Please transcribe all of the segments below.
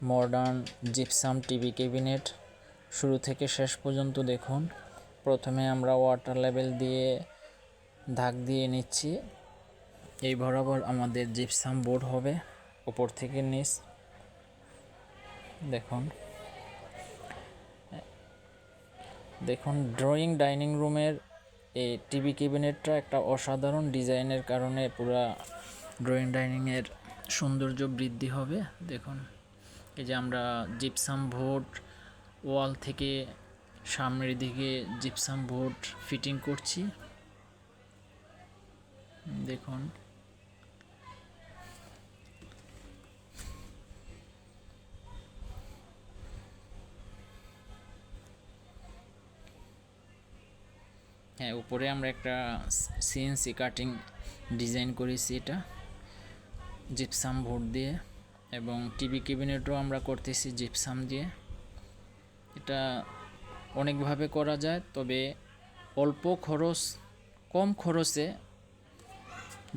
Modern gypsum TV cabinet শুরু থেকে শেষ পর্যন্ত দেখুন। প্রথমে আমরা ওয়াটার লেভেল দিয়ে দাগ দিয়ে নিচ্ছি। এই বরাবর আমাদের জিপসাম বোর্ড হবে উপর থেকে নিচ। দেখুন। দেখুন ড্রয়িং ডাইনিং রুমের এই টিভি ক্যাবিনেটটা একটা অসাধারণ ডিজাইনের কারণে পুরা ড্রয়িং ডাইনিংয়ের সৌন্দর্য বৃদ্ধি হবে। দেখুন। এই যে আমরা জিপসাম বোর্ড ওয়াল থেকে সামনের দিকে জিপসাম বোর্ড ফিটিং করছি। দেখুন। হ্যাঁ উপরে আমরা একটা সিএনসি কাটিং ডিজাইন করেছি এটা জিপসাম বোর্ড দিয়ে। এবং টিভি ক্যাবিনেটও আমরা করতেছি জিপসাম দিয়ে। এটা অনেকভাবে করা যায়, তবে অল্প খরচ, কম খরচে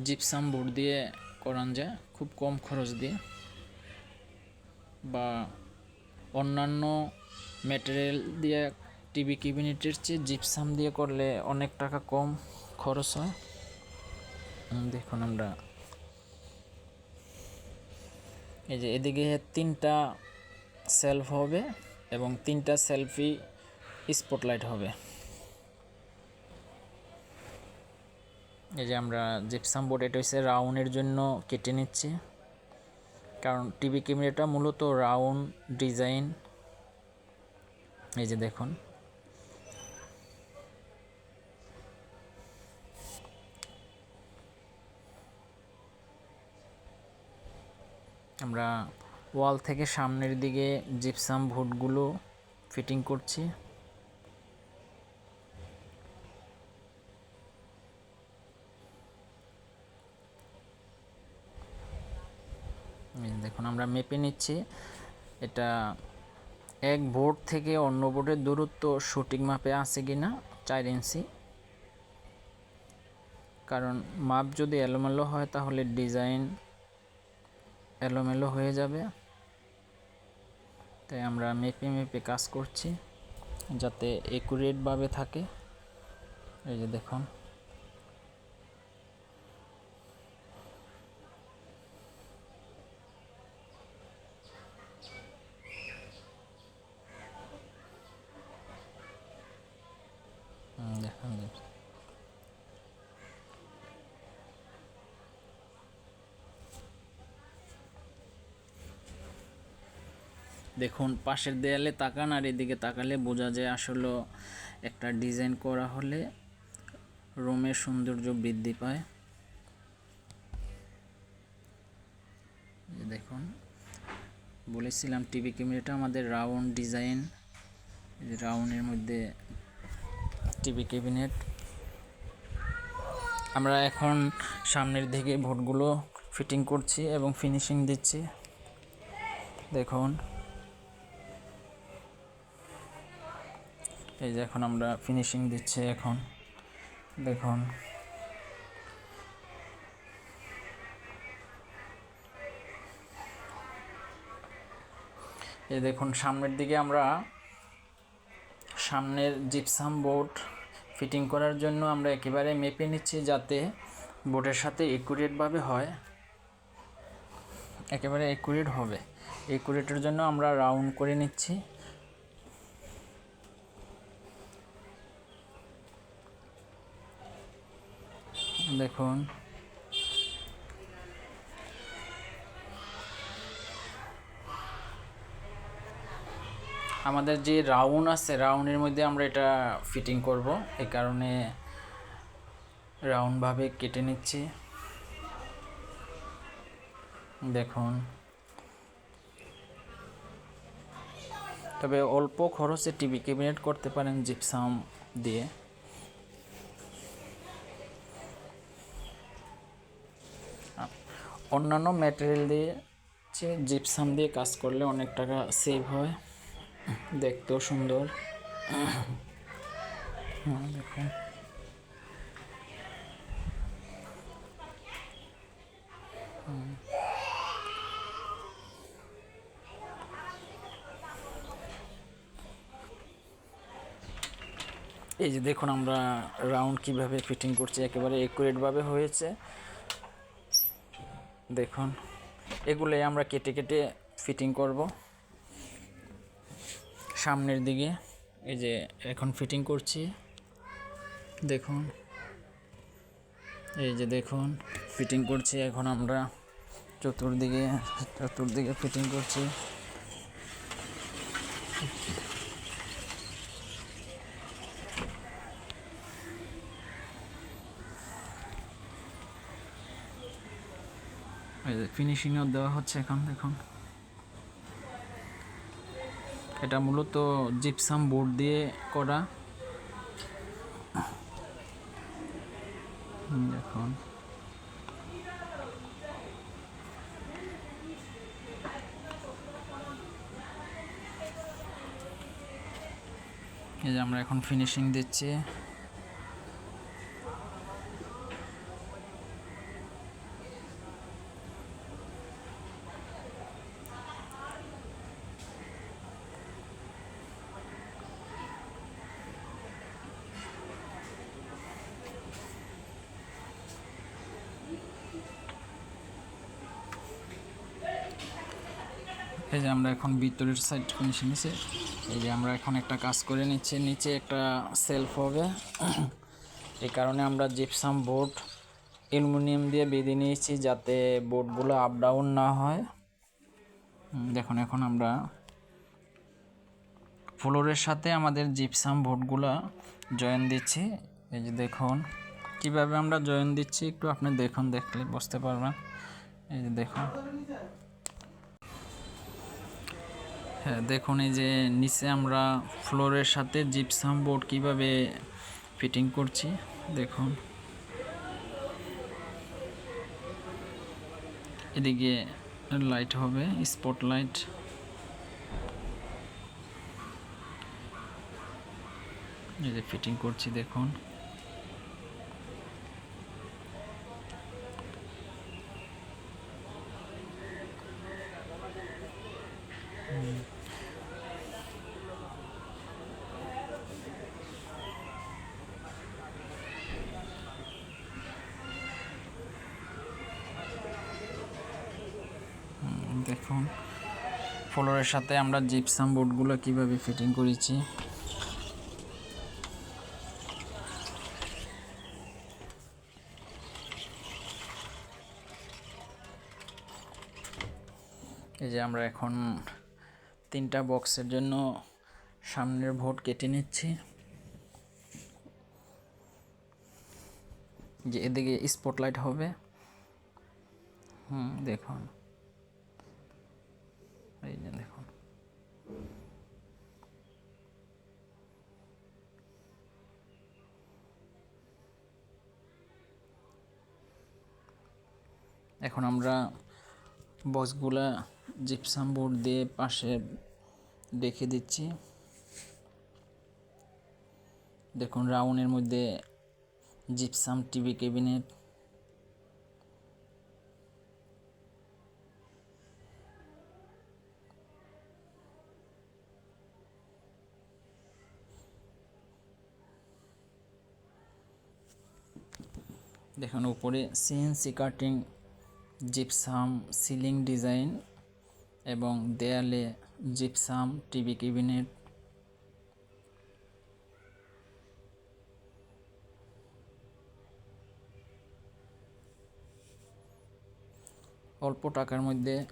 জিপসাম বোর্ড দিয়ে করান যায়, খুব কম খরচ দিয়ে। বা অন্যান্য ম্যাটেরিয়াল দিয়ে, টিভি ক্যাবিনেটের চেয়ে জিপসাম দিয়ে করলে অনেক টাকা কম খরচ হয়। দেখুন আমরা এই যে এদিকে তিনটা সেলফ হবে এবং তিনটা সেলফি স্পটলাইট হবে। এই যে আমরা জিপসাম বোর্ড এটা হচ্ছে রাউন্ডের জন্য কেটে নিচ্ছি। কারণ টিভি ক্যামেরাটা মূলত রাউন্ড ডিজাইন এই যে দেখুন। আমরা ওয়াল থেকে সামনের দিকে জিপসাম ভুটগুলো ফিটিং করছি। দেখুন, আমরা মেপে নিচ্ছি। এটা এক বোর্ড থেকে অন্য বোর্ডের দূরত্ব সঠিক মাপে আছে কি না চার ইঞ্চি। কারণ মাপ যদি এলোমেলো হয়, তাহলে ডিজাইন এলোমেলো হয়ে যাবে। তাই আমরা মেপে মেপে কাজ করছি যাতে একুরেটভাবে থাকে। এই যে দেখুন হুম, দেখুন দেখুন। দেখুন, পাশের দেয়ালে তাকান আর এদিকে তাকালে বোঝা যায় আসলে একটা ডিজাইন করা হলে রুমের সৌন্দর্য বৃদ্ধি পায়। দেখুন, বলেছিলাম টিভি ক্যামেরাটা আমাদের রাউন্ড ডিজাইন রাউন্ডের মধ্যে টিভি ক্যাবিনেট। আমরা এখন সামনের দিকে ভোটগুলো ফিটিং করছি এবং ফিনিশিং দিচ্ছি। দেখুন এই যে এখন আমরা ফিনিশিং দিচ্ছি এখন। দেখুন। এই দেখুন, সামনের দিকে আমরা সামনের জিপসাম বোর্ড ফিটিং করার জন্য আমরা একেবারে মেপে নিচ্ছি যাতে বোর্ডের সাথে একুরেটভাবে হয়। একেবারে একুরেট হবে। একুরেটের জন্য আমরা রাউন্ড করে নিচ্ছি। দেখুন। আমাদের যে রাউন্ড আছে, রাউন্ডের মধ্যে আমরা এটা ফিটিং করব। এই কারণে রাউন্ডভাবে কেটে নিচ্ছি। দেখুন। তবে অল্প খরচে টিভি ক্যাবিনেট করতে পারেন জিপসাম দিয়ে। হ্যাঁ। অন্যান্য ম্যাটেরিয়াল দিয়ে যে জিপসাম দিয়ে কাজ করলে অনেক টাকা সেভ হয়। দেখতেও সুন্দর। হ্যাঁ, দেখুন। এই যে দেখুন আমরা রাউন্ড কীভাবে ফিটিং করছি, একেবারে একুরেটভাবে হয়েছে। দেখুন, এগুলোই আমরা কেটে কেটে ফিটিং করব। সামনের দিকে, এই যে এখন ফিটিং করছি। দেখুন, এই যে দেখুন ফিটিং করছি এখন আমরা। চতুর্দিকে চতুর্দিকে ফিটিং করছি। ফিনিশিংও দেওয়া হচ্ছে এখন, দেখুন। এটা মূলত জিপসাম বোর্ড দিয়ে করা। দেখুন। এই যে আমরা এখন ফিনিশিং দিচ্ছি। এই যে আমরা এখন ভিতরের সাইড ফিনিশিং নিচে এই যে আমরা এখন একটা কাজ করে নিচ্ছি, নিচে একটা সেলফ হবে। এই কারণে আমরা জিপসাম বোর্ড অ্যালুমিনিয়াম দিয়ে বেঁধে নিয়েছি যাতে বোর্ডগুলো আপ ডাউন না হয়। দেখুন, এখন আমরা ফ্লোরের সাথে আমাদের জিপসাম বোর্ডগুলো জয়েন দিচ্ছি। এই যে দেখুন, কীভাবে আমরা জয়েন দিচ্ছি একটু আপনি দেখুন, দেখলে বুঝতে পারবেন। এই যে দেখুন। হ্যাঁ দেখুন এই যে নিচে আমরা ফ্লোরের সাথে জিপসাম বোর্ড কীভাবে ফিটিং করছি, দেখুন। এদিকে লাইট হবে স্পট লাইট এই যে ফিটিং করছি, দেখুন। দেখুন। ফ্লোরের সাথে আমরা জিপসাম বোর্ডগুলো কীভাবে ফিটিং করেছি। এই যে আমরা এখন তিনটা বক্সের জন্য সামনের ভোট কেটে নিচ্ছি। যে এদিকে স্পটলাইট হবে। হুম, দেখুন এই যে দেখুন এখন আমরা বক্সগুলা জিপসাম বোর্ড দিয়ে পাশে রেখে দিচ্ছি। দেখুন রাউন্ডের মধ্যে জিপসাম টিভি ক্যাবিনেট। দেখুন, উপরে CNC cutting gypsum ceiling design এবং দেয়ালে জিপসাম টিভি ক্যাবিনেট। অল্প টাকার মধ্যে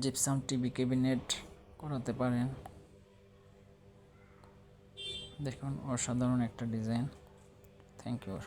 জিপসাম টিভি ক্যাবিনেট করাতে পারেন। দেখুন, অসাধারণ একটা ডিজাইন। Thank you.